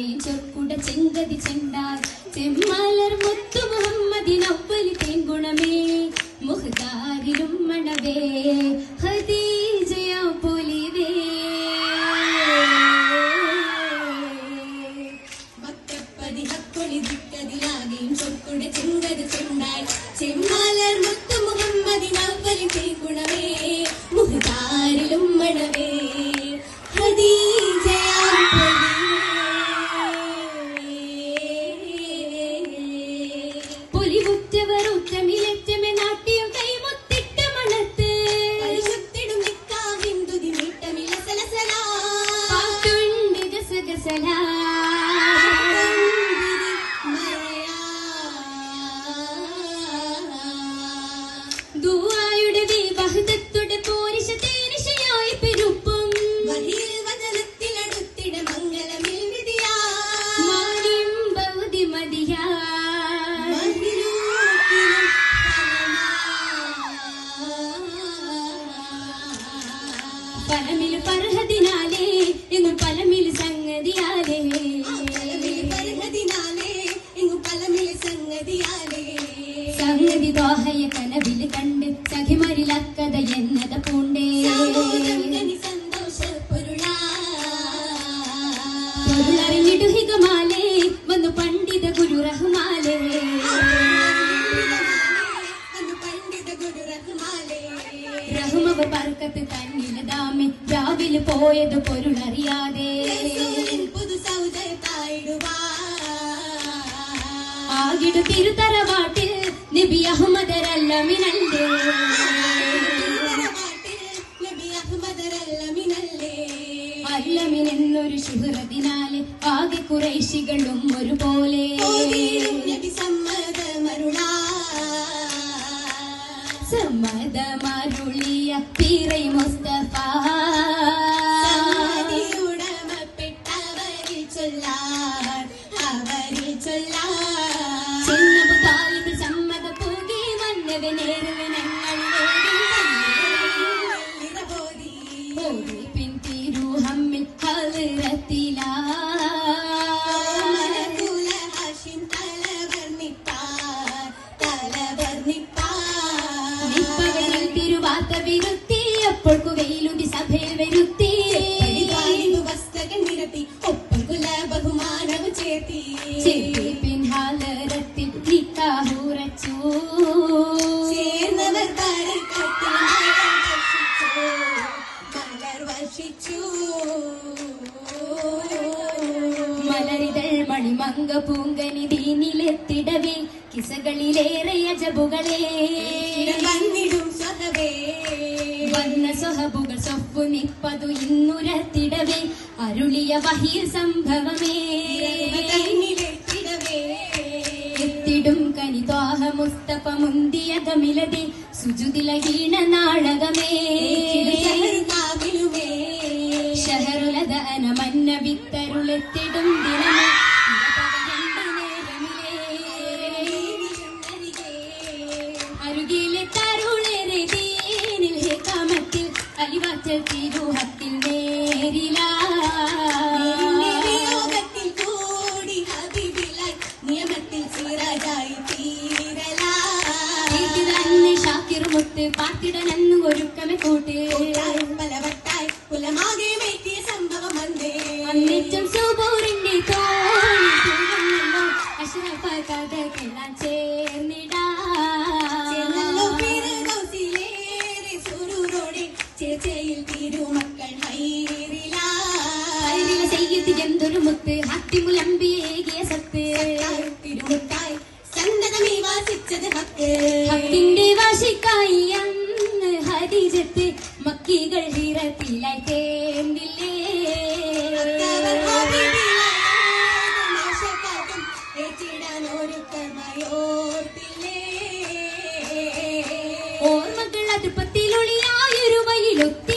ചെങ്കതി ചെണ്ടാൽ ചെമ്മാലർ മുത്തു മുഹമ്മദിനൊപ്പലി തേങ്കുണമേ മുഹദാരിലും മണവേ ഹദീജയ പൊലിവേ മക്കപ്പതി ഹക്കൊളി ദിക്കതിലാകെയും ചൊക്കുടെ ചെങ്കത് ചെണ്ടായി ചെമ്മലർ മുത്തു മുഹമ്മദിനവലി തേക്കുണവേ പലമിൽ പർഹതിനാലേ എങ്ങും പലമിൽ സംഗതിയാലേ. സംഗതി ദോഹയ കനവിൽ കണ്ട് സഖിമരിലക്കത എന്നത പൂണ്ടേ. പോയത് പൊരുളറിയാതെ പുതു ആകിടു തിരുത്തറവാട്ടിൽ നബി അഹമ്മദരല്ലമിനല്ലേ അല്ലമിനെന്നൊരു ശുഹ്രതിനാല് ആകെ കുറേശികളും ഒരുപോലെ. സമ്മതമരുളിയ പീറൈ മുസ്തഫ. നിപ്പകലിൽ തിരുവാത്ത വിരുത്തി അപ്പോൾക്കു വെയിലുണ്ടി സഭയിൽ വരുത്തി. ബഹുമാനവും ചേർത്തി. ചെത്തി പിൻ ഹലറത്തിൽ നിക്കാഹുറച്ചു ചേർന്നവർ ബർക്കത്തിൽ മലർ വർഷിച്ചു. മലരിതൾ മണിമങ്ക പൂങ്കനി ദീനിലെത്തിടവേ കിസകളിലേറെ വന്നിടും വന്ന സൊപ്പു നിപ്പതു ഇന്നുരത്തിടവേ. അരുളിയ വഹിൽ സംഭവമേ. എത്തിടും മുസ്തഫ മുന്തിയ ഗമിലതെ. സുജുതിലഹീന നാടകമേ. ഷഹറുലത അനമന്ന വിത്തരുളെത്തിടും ദിനമേ. തിരുഹത്തിൽ നേരിലാ. യോഗത്തിൽ കൂടി ഹബീബിലായി നിയമത്തിൽ സിറാജായി തീരലാ. വീട്ടിലന്ന് ഷാക്കിർ മുത്ത് പാത്തിടനന്ന് ഒരുക്കമെ കൂട്ട്. പലവട്ടായി കുലമാകെ മേറ്റിയ സംഭവം വന്നേ. അന്നിച്ചും സുബൂറിന്റെ തോണി. അഷ്റഫ കഥകളാൻ ചേർന്നിടാ വാസിച്ചത് ഹക്ക് ഹത്തിന്റെ വാശിക്കായി അന്ന് ഹരിജത്ത് മക്കികൾ ഏറ്റിടാൻ ഒരുക്കമയോർത്തില്ലേ? ഓർമ്മകൾ അതിർപ്പത്തിലൊളിയായൊരു വയിലൊത്തിട